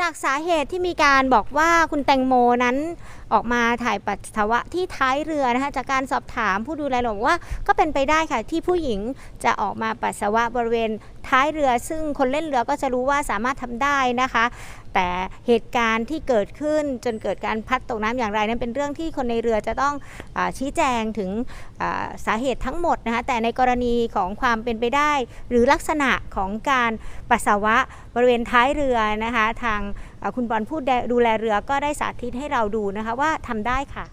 จากสาเหตุที่มีการบอกว่าคุณแตงโมนั้น ออกมาถ่ายปัสสาวะที่ท้ายเรือนะคะจากการสอบถามผู้ดูแลบอกว่าก็เป็นไปได้ค่ะที่ผู้หญิงจะออกมาปัสสาวะบริเวณท้ายเรือ ซึ่งคนเล่นเรือก็จะรู้ว่าสามารถทำได้นะคะ แต่เหตุการณ์ที่เกิดขึ้นจนเกิดการพัดตกน้ำอย่างไร นั้นเป็นเรื่องที่คนในเรือจะต้องอชี้แจงถึงสาเหตุทั้งหมดนะคะแต่ในกรณีของความเป็นไปได้ หรือลักษณะของการปัสสาวะบริเวณท้ายเรือนะคะทาง คุณบอลผู้ดูแลเรือก็ได้สาธิตให้เราดูนะคะว่าทำได้ค่ะ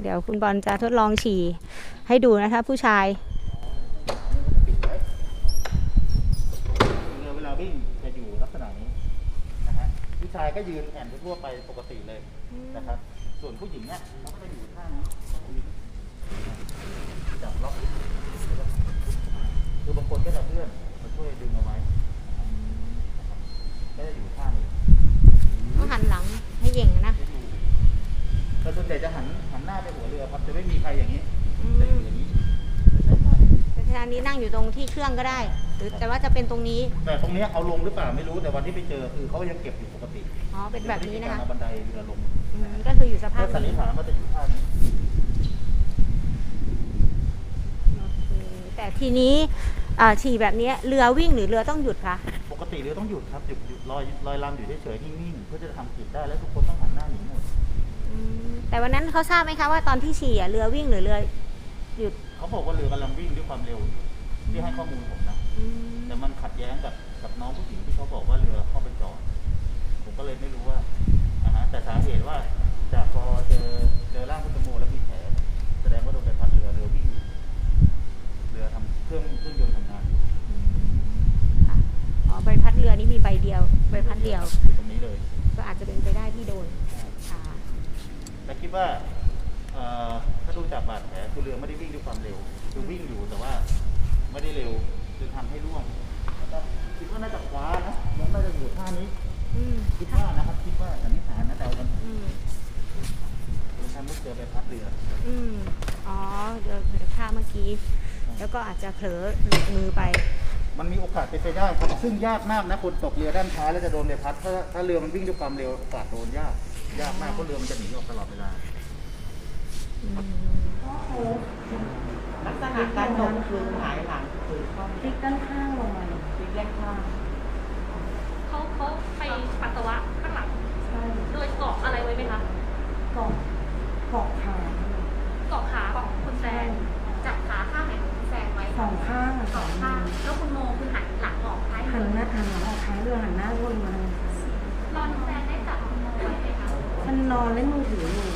เดี๋ยวคุณบอลจะทดลองฉี่ให้ดูนะคะ ผู้ชายเรือเวลาวิ่งจะอยู่ลักษณะนี้นะฮะผู้ชายก็ยืนแอนทั่วไปปกติเลยนะครับ ส่วนผู้หญิงเนี่ยเขาก็จะอยู่ท่านี้จับล็อกคือบางคนก็จะเพื่อนมาช่วยดึงเอาไว้ ก็จะอยู่ท่านี้ต้องหันหลังให้เหย่งนะจะอยู่แต่ส่วนใหญ่จะหันหันหน้าไปหัวเรือครับ จะไม่มีใครอย่างนี้อืจะอยู่มอย่างนี้จะใช้ท่านี้แต่ทางนี้นั่งอยู่ตรงที่เครื่องก็ได้ หรือแต่ว่าจะเป็นตรงนี้ แต่ตรงเนี้ยเอาลงหรือเปล่าไม่รู้แต่วันที่ไปเจอคือเขายังเก็บอยู่ปกติอ๋อ เป็นแบบนี้นะคะเอาบันไดเรือลงอืม ก็คืออยู่สภาก็พสันนินี้ษฐานว่าจะอยู่ท่านี้โอเคแต่ทีนี้อ่าฉี่แบบนี้เรือวิ่งหรือเรือต้องหยุดคะปก ติเรือต้องหยุดครับหยุดหยุดลอยลอยลำอยู่เฉยๆนิ่งๆเพื่อจะทำกิจได้แล้วทุกคนต้องหันหน้าหนีหมดอืมแต่วันนั้นเขาทราบไหมคะว่าตอนที่ฉี่อะเรือวิ่งหรือเรือหยุดเขาบอกว่าเรือกำลังวิ่งด้วยความเร็วที่ให้ข้อมูลผมนะอืมแต่มันขัดแย้งกับกับน้องผู้หญิงที่เขาบอกว่าเรือเข้าไปจอดผมก็เลยไม่รู้ว่าอ่าฮะแต่สาเหตุว่าจากพอเจอเจอร่างคุณตังโมแล้วมีแผลแสดงว่าโดนใบพัดเรือเรือวิ่งอยู่เรือทำเครื่องเครื่องยนต์ทำงานอยู่ ค่ะอ๋อใบพัดเรือนี่มีใบเดียว ใบพัดเดียวอยู่ตรงนี้เลย ก็อาจจะเป็นไปได้ที่โดนค่ะแต่คิดว่าเอ่อถ้าดูจากบาดแผลคือเรือไม่ได้วิ่งด้วยความเร็ว คือวิ่งอยู่แต่ว่าไม่ได้เร็วจึงทำให้ร่วงแล้วก็คิดว่าน่าจะคว้านะมันน่าจะอยู่ท่านี้ อืมคิดว่านะครับคิดว่าสันนิษฐานนะแต่มันอืมเป็นการมุดเรือไปพัดเรือ อืมอ๋อเรือเรือท่าเมื่อกี้ แล้วก็อาจจะเผลอหลุดมือไป มันมีโอกาสเป็นไปได้ครับ ซึ่งยากมากนะคนตกเรือด้านท้ายแล้วจะโดนใบพัด ถ้าถ้าเรือมันวิ่งด้วยความเร็วโอกาสโดนยาก ยากมากเพราะเรือมันจะหนีออกตลอดเวลาอืมลักษณะการตกคือหงายหลังคือคว่ำ พลิกด้านข้างลงมาพลิกแยกข้าง เขาเขาไปปัสสาวะข้างหลัง ใช่ โดยเกาะอะไรไว้ไหมคะ เกาะเกาะขา เกาะขาของคุณแซนจับขาข้างไหนของคุณแซนไว้ สองข้างอะสองข้างแล้วคุณโมคือหันหลังออกท้ายหันเรือหน้าหันหลังออกท้ายเรือหันหน้าวนมาทางซ้ายตอนแซนได้จับคุณโมไว้ไหมคะมันนอนเล่นมือถืออยู่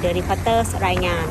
เดอะรีพอร์เตอร์รายงาน